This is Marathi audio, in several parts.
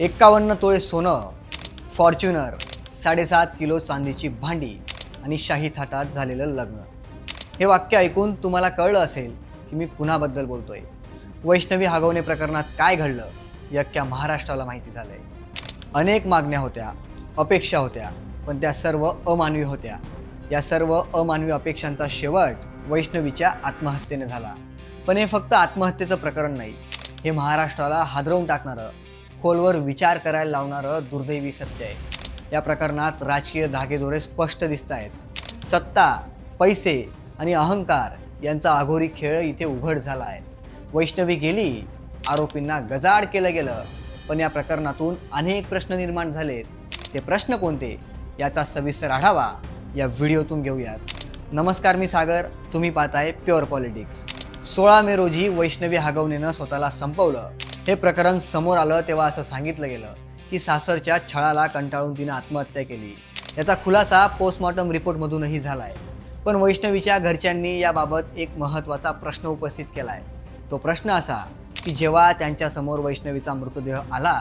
एक्कावन्न तोळे सोनं फॉर्च्युनर साडेसात किलो चांदीची भांडी आणि शाही थाटात झालेलं लग्न. हे वाक्य ऐकून तुम्हाला कळलं असेल की मी पुन्हाबद्दल बोलतोय. वैष्णवी हागवणे प्रकरणात काय घडलं हे अख्ख्या महाराष्ट्राला माहिती झालंय. अनेक मागण्या होत्या अपेक्षा होत्या पण त्या सर्व अमानवी होत्या. या सर्व अमानवी अपेक्षांचा शेवट वैष्णवीच्या आत्महत्येने झाला. पण हे फक्त आत्महत्येचं प्रकरण नाही हे महाराष्ट्राला हादरवून टाकणारं खोलवर विचार करायला लावणारं दुर्दैवी सत्य आहे. या प्रकरणात राजकीय धागेदोरे स्पष्ट दिसत आहेत. सत्ता पैसे आणि अहंकार यांचा अघोरी खेळ इथे उघड झाला आहे. वैष्णवी गेली आरोपींना गजाड केलं गेलं पण या प्रकरणातून अनेक प्रश्न निर्माण झाले ते प्रश्न कोणते? याचा सविस्तर आढावा या व्हिडिओतून घेऊयात. नमस्कार मी सागर तुम्ही पाहताय प्युअर पॉलिटिक्स. सोळा मे रोजी वैष्णवी हागवणेनं स्वतःला संपवलं. हे प्रकरण समोर आलं तेव्हा असं सांगितलं गेलं की सासरच्या छळाला कंटाळून तिनं आत्महत्या केली. याचा खुलासा पोस्टमॉर्टम रिपोर्टमधूनही झाला आहे पण वैष्णवीच्या घरच्यांनी याबाबत एक महत्त्वाचा प्रश्न उपस्थित केला आहे तो प्रश्न असा की जेव्हा त्यांच्यासमोर वैष्णवीचा मृतदेह आला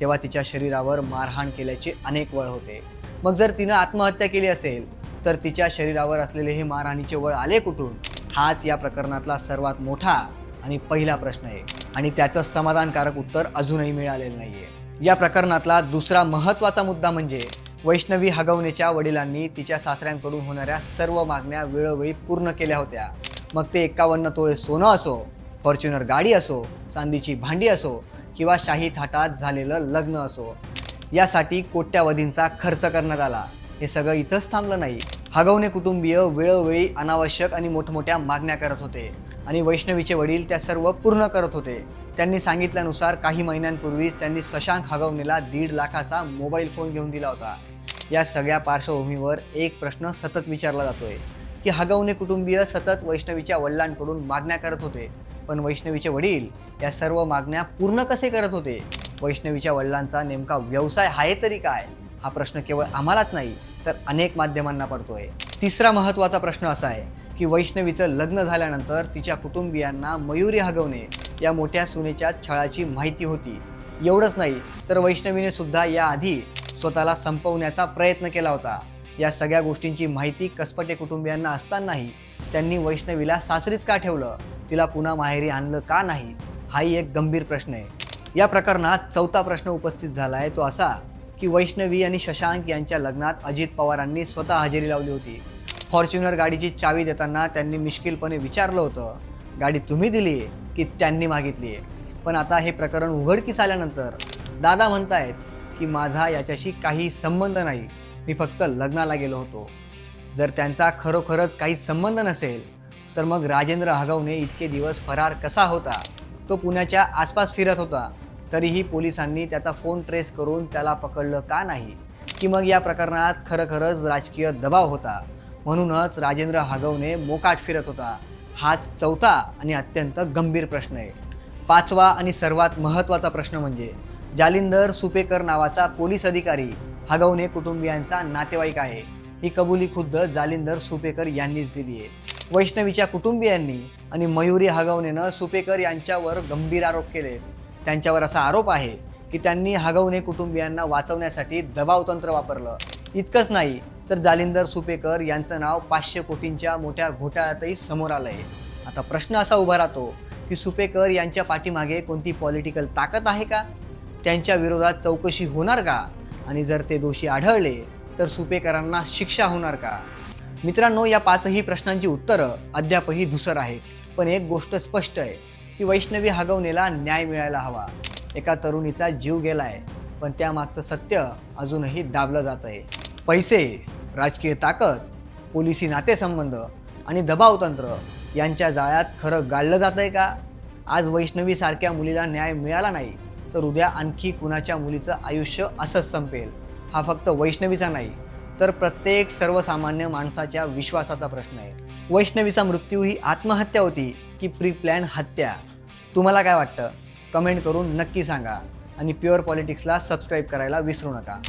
तेव्हा तिच्या शरीरावर मारहाण केल्याचे अनेक वळ होते. मग जर तिनं आत्महत्या केली असेल तर तिच्या शरीरावर असलेले हे मारहाणीचे वळ आले कुठून? हाच या प्रकरणातला सर्वात मोठा आणि पहिला प्रश्न आहे. आणि त्याचं समाधानकारक उत्तर अजूनही मिळालेलं नाही आहे या प्रकरणातला दुसरा महत्त्वाचा मुद्दा म्हणजे वैष्णवी हगवणेच्या वडिलांनी तिच्या सासऱ्यांकडून होणाऱ्या सर्व मागण्या वेळोवेळी पूर्ण केल्या होत्या. मग ते एक्कावन्न तोळे सोनं असो फॉर्च्युनर गाडी असो चांदीची भांडी असो किंवा शाही थाटात झालेलं लग्न असो यासाठी कोट्यावधींचा खर्च करण्यात आला. हे सगळं इथंच थांबलं नाही. हगवणे कुटुंबीय वेळोवेळी अनावश्यक आणि मोठमोठ्या मागण्या करत होते. आणि वैष्णवीचे वडील त्या सर्व पूर्ण करत होते. त्यांनी सांगितल्यानुसार काही महिन्यांपूर्वीच त्यांनी शशांक हगवणेला दीड लाखाचा मोबाईल फोन घेऊन दिला होता. या सगळ्या पार्श्वभूमीवर एक प्रश्न सतत विचारला जातोय. की हगवणे कुटुंबीय सतत वैष्णवीच्या वडिलांकडून मागण्या करत होते. पण वैष्णवीचे वडील या सर्व मागण्या पूर्ण कसे करत होते? वैष्णवीच्या वडिलांचा नेमका व्यवसाय आहे तरी काय? हा प्रश्न केवळ आम्हालाच नाही तर अनेक माध्यमांना पडतोय. तिसरा महत्त्वाचा प्रश्न असा आहे की वैष्णवीचं लग्न झाल्यानंतर तिच्या कुटुंबियांना मयुरी हगवणे या मोठ्या सुनेच्या छळाची माहिती होती. एवढंच नाही तर वैष्णवीने सुद्धा याआधी स्वतःला संपवण्याचा प्रयत्न केला होता. या सगळ्या गोष्टींची माहिती कसपटे कुटुंबियांना असतानाही त्यांनी वैष्णवीला सासरीच का ठेवलं? तिला पुन्हा माहेरी आणलं का नाही? हाही एक गंभीर प्रश्न आहे. या प्रकरणात चौथा प्रश्न उपस्थित झाला आहे तो असा की वैष्णवी आणि शशांक यांच्या लग्नात अजित पवारांनी स्वतः हजेरी लावली होती. फॉर्च्युनर गाडीची चावी देताना त्यांनी मिश्किलपणे विचारलं होतं गाडी तुम्ही दिली की त्यांनी मागितली आहे? पण आता हे प्रकरण उघडकीस आल्यानंतर दादा म्हणतायत की माझा याच्याशी काही संबंध नाही. मी फक्त लग्नाला गेलो होतो. जर त्यांचा खरोखरच काही संबंध नसेल तर मग राजेंद्र हगवणे इतके दिवस फरार कसा होता? तो पुण्याच्या आसपास फिरत होता. तरीही पोलिसांनी त्याचा फोन ट्रेस करून त्याला पकडलं का नाही? की मग या प्रकरणात खरखरच राजकीय दबाव होता. म्हणूनच राजेंद्र हगवणे मोकाट फिरत होता. हाच चौथा आणि अत्यंत गंभीर प्रश्न आहे. पाचवा आणि सर्वात महत्त्वाचा प्रश्न म्हणजे जालिंदर सुपेकर नावाचा पोलीस अधिकारी हगवणे कुटुंबियांचा नातेवाईक आहे. ही कबुली खुद्द जालिंदर सुपेकर यांनीच दिली आहे. वैष्णवीच्या कुटुंबियांनी आणि मयुरी हगवणेनं सुपेकर यांच्यावर गंभीर आरोप केले. त्यांच्यावर असा आरोप आहे की त्यांनी हगवणे कुटुंबियांना वाचवण्यासाठी दबाव तंत्र वापरलं. इतकंच नाही तर जालिंदर सुपेकर यांचं नाव पाचशे कोटींच्या मोठ्या घोटाळ्यातही समोर आलं आहे. आता प्रश्न असा उभा राहतो की सुपेकर यांच्या पाठीमागे कोणती पॉलिटिकल ताकद आहे का? त्यांच्या विरोधात चौकशी होणार का? आणि जर ते दोषी आढळले तर सुपेकरांना शिक्षा होणार का? मित्रांनो या पाचही प्रश्नांची उत्तरं अद्यापही धुसर आहेत. पण एक गोष्ट स्पष्ट आहे. की वैष्णवी हगवणीला न्याय मिळायला हवा. एका तरुणीचा जीव गेलाय पण त्यामागचं सत्य अजूनही दाबलं जात आहे पैसे राजकीय ताकद पोलिसी नातेसंबंध आणि दबावतंत्र यांच्या जाळ्यात खरं गाळलं जात आहे का? आज वैष्णवीसारख्या मुलीला न्याय मिळाला नाही तर उद्या आणखी कुणाच्या मुलीचं आयुष्य असंच संपेल? हा फक्त वैष्णवीचा नाही तर प्रत्येक सर्वसामान्य माणसाच्या विश्वासाचा प्रश्न आहे. वैष्णवीचा मृत्यू ही आत्महत्या होती की प्री प्लॅन हत्या? तुम्हाला काय वाटतं? कमेंट करून नक्की सांगा. आणि प्युअर पॉलिटिक्सला सबस्क्राईब करायला विसरू नका.